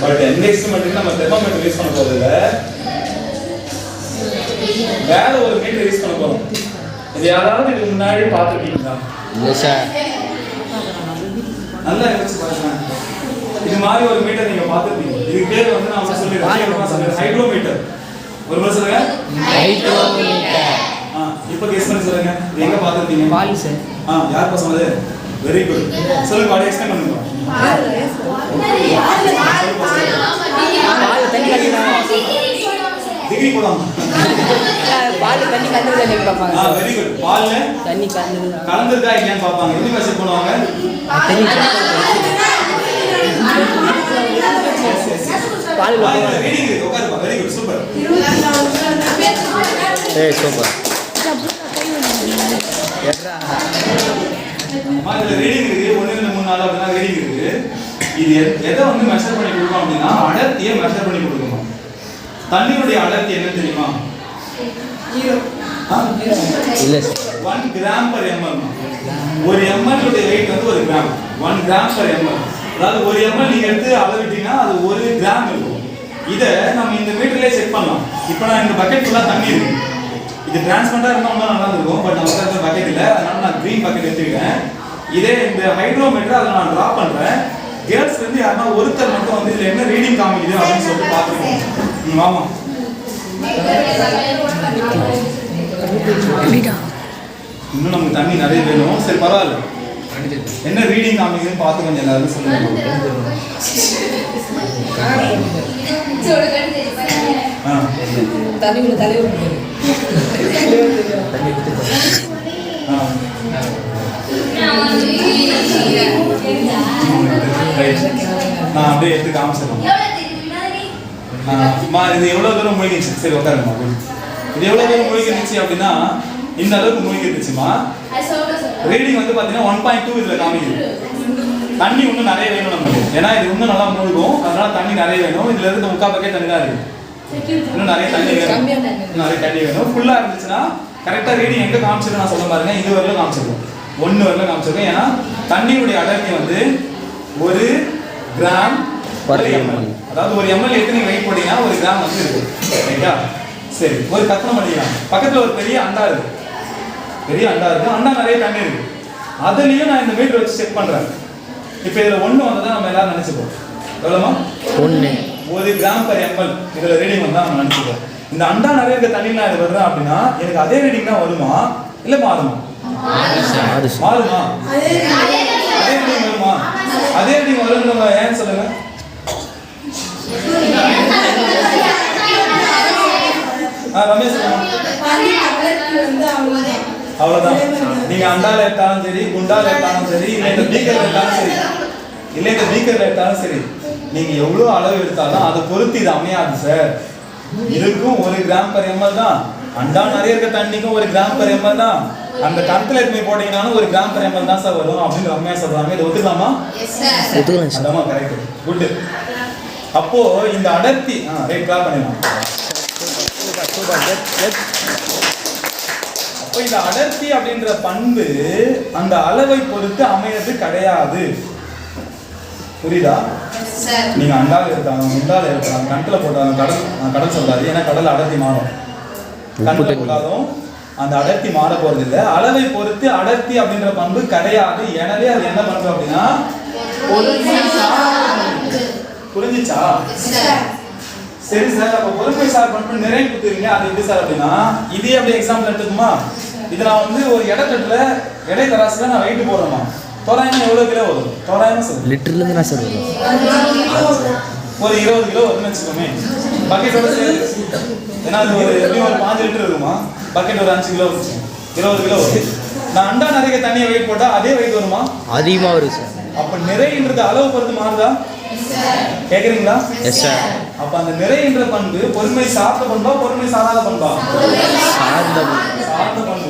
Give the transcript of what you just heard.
But எந்த எக்ஸ்பெரிமெண்ட்டுக்கு நம்ம thermometer use பண்ண போறது இல்ல வேற ஒரு மீட்டர் யூஸ் பண்ண போறோம் இது யாராவது இதுக்கு முன்னாடி பார்த்துருக்கீங்களா இல்லை சார் நல்லா யோசிச்சு பாருங்க இது மாதிரி ஒரு மீட்டர் நீங்க பார்த்துருப்பீங்க இதுக்கு பேர் வந்து நான் சொல்லிடுறேன் ஹைட்ரோமீட்டர் ஒரு முறை சொல்லுங்க ஹைட்ரோமீட்டர் ஆ இப்போ கெஸ் பண்ணி சொல்லுங்க இது எங்க பார்த்துருப்பீங்க பால் சார் ஆ யார் பா சொன்னது வெரி குட் சொல்லுங்க பாடி எக்ஸ்பிளைன் பண்ணுங்க பால் தண்ணி கலந்து டிகிரி போடாம பால் தண்ணி கலந்து தண்ணி பார்ப்பாங்க. வெரி குட் பால்ல தண்ணி கலந்து கலந்துருக்கா இல்லையான்னு பார்ப்பாங்க. எந்த மெஷர் பண்ணுவாங்க பால் ரீடிங் இருக்கு. உட்காருப்பா. வெரி குட் சூப்பர் ஏய் சூப்பர் ரீடிங் இருக்கு. ஒன்று ரெண்டு மூணு நாலு அப்படின்னா ரீடிங் இருக்கு. இது எத்- எதை வந்து மெஷர் பண்ணி கொடுக்கும் அப்படின்னா அடர்த்தியை மெஷர் பண்ணி கொடுக்கணும். தண்ணியுடைய அடர்த்தி என்ன தெரியுமா? இல்லை. ஒன் கிராம் பர் எம்எல் ஒரு எம்எல் உடைய வெயிட் வந்து ஒரு gram one gram per ml அதாவது ஒரு எம்எல் நீங்க எடுத்து அளவிட்டீங்கன்னா அது ஒரு கிராம் இருக்கும். இதை நம்ம இந்த மீட்டர்லயே செக் பண்ணலாம். இப்போ நான் இந்த பக்கெட் ஃபுல்லா தண்ணி இருக்கு. இது டிரான்ஸ்பரண்டா இருந்தா நல்லா இருக்கும் பட் நம்ம இருக்கிற பக்கெட் இல்ல. அதனால நான் க்ரீன் பக்கெட் எடுத்துக்கிட்டேன். இதே இந்த ஹைட்ரோமீட்டர் அதை நான் டிரா பண்றேன். கேர்ள்ஸ் வந்து யாருன்னா ஒருத்தர் மட்டும் வந்து இதுல என்ன ரீடிங் காமிக்குது அப்படின்னு சொல்லிட்டு பார்த்துருக்கோம் ஆமாம் இன்னும் நமக்கு தண்ணி நிறைய வேணும். சரி பரவாயில்ல. என்ன ரீடிங் காமிக்குதுன்னு பார்த்து கொஞ்சம் எல்லாரும் நான் அப்படியே எடுத்து காமிச்சிடலாம். இது எவ்வளோ தூரம் மூழ்கிச்சு சரி good. இது எவ்வளோ தூரம் மூழ்கிருந்துச்சு அப்படின்னா இந்த அளவுக்கு மூழ்கிருந்துச்சுமா ரீடிங் வந்து பார்த்தீங்கன்னா ஒன் பாயிண்ட் டூ இதில் காமிக்குது. தண்ணி இன்னும் நிறைய வேணும் நமக்கு. ஏன்னா இது இன்னும் நல்லா மூழ்கும். அதனால தண்ணி நிறைய வேணும். இதுல இருந்து முக்கால் பக்கெட் தண்ணி தான் இருக்கு. இன்னும் நிறைய தண்ணி வேணும். நிறைய தண்ணி வேணும். ஃபுல்லா இருந்துச்சுன்னா கரெக்டா ரீடிங் எங்க காமிச்சிருக்கு நான் சொல்ல பாருங்க. இது வரல காமிச்சிருக்கோம். ஒன்று வரல காமிச்சிருக்கோம். ஏன்னா தண்ணியுடைய அடர்த்தி வந்து ஒரு கிராம். அதாவது ஒரு எம்எல் எடுத்து நீங்க வெயிட் பண்ணீங்கன்னா ஒரு கிராம் வந்து இருக்கு. ரைட்டா சரி ஒரு கத்தனம் பண்ணிக்கலாம். பக்கத்துல ஒரு பெரிய அண்டா இருக்கு. பெரிய அண்டா இருக்கு. அண்டா நிறைய தண்ணி இருக்கு. அதுலயும் நான் இந்த மீட்டர் வச்சு செக் பண்றேன். இப்போ இதுல ஒண்ணு வந்ததா நம்ம எல்லாரும் நினைச்சுப்போம். எவ்வளோமா ஒன்று ஒரு கிராம் பர் எம்எல் இதுல ரீடிங் வந்தா நம்ம நினைச்சுப்போம். இந்த அண்டா நிறைய இருக்க. தண்ணி நான் இது வருதா அப்படின்னா எனக்கு அதே ரீடிங் தான் வருமா? இல்ல மாறுமா? மாறுமா. அதே ரீடிங் வருமா? அதே ரீடிங் வரும்னு ஏன் சொல்லுங்க? ஆ ரமேஷ் அவ்வளவுதான். நீங்க அண்டால எடுத்தாலும் சரி குண்டால எடுத்தாலும் சரி இல்ல இந்த பீக்கர்ல எடுத்தாலும் சரி இல்ல இந்த பீக்கர்ல எடுத்தாலும் சரி நீங்க எவ்வளவு அளவு எடுத்தாலும் அதை பொறுத்து இது அமையாது சார் இதுக்கும் ஒரு கிராம் பர் எம்எல் தான். அண்டா நிறைய இருக்க தண்ணிக்கும் ஒரு கிராம் பர் எம்எல் தான். அந்த கணத்துல எடுத்து போய் போட்டீங்கன்னாலும் ஒரு கிராம் பர் எம்எல் தான் சார் வரும் அப்படின்னு ரம்யா சொல்றாங்க. இதை ஒத்துக்கலாமா? அதாம்மா கரெக்ட் குட் அப்போ இந்த அடர்த்தி ஆ ரைட் கிளாப் பண்ணிடலாம். அப்போ இந்த அடர்த்தி அப்படின்ற பண்பு அந்த அளவை பொறுத்து அமையறது கிடையாது. புரியுதா? நீங்க அண்டால இருக்கலாம் முண்டால இருக்கலாம் கணத்துல போட்டாலும் கடல் கடல் சொல்லாது ஏன்னா கடல் அடர்த்தி மாறும். கண்ணுல போட்டாலும் அந்த அடர்த்தி மாற போறது இல்ல. அளவை பொறுத்து அடர்த்தி அப்படின்ற பண்பு கிடையாது. எனவே அது என்ன பண்றோம் அப்படின்னா. புரிஞ்சுச்சா? சரி சார் அப்ப பொறுமை சார் பண்பு நிறைய கொடுத்துருங்க அது எப்படி சார் அப்படின்னா இதே அப்படியே எக்ஸாம்பிள் எடுத்துக்குமா இது நான் வந்து ஒரு இடத்தட்டுல எடை தராசுல நான் வெயிட் போடுறேமா தோராயமா எவ்வளவு கிலோ வரும்? தோராயமா சொல்லுங்க. லிட்டர்லேருந்து நான் சார் வரும். ஒரு இருபது கிலோ வருதுன்னு வச்சுக்கோமே. பக்கெட்டோட சேர்த்து ஏன்னா அது ஒரு எப்படியும் ஒரு பாஞ்சு லிட்டர் இருக்குமா? பக்கெட் ஒரு அஞ்சு கிலோ வச்சு இருபது கிலோ வரும். நான் அண்டா நிறைய தண்ணியை வெயிட் போட்டா அதே வெயிட் வருமா? அதிகமாக வரும் சார். அப்ப நிறைன்றது அளவு பொறுத்து மாறுதா? கேக்குறீங்களா? எஸ் சார் அப்ப அந்த நிறைன்ற பண்பு பொறுமை சார்ந்த பண்பா பொறுமை சாராத பண்பா? சார்ந்த சார்ந்த பண்பு.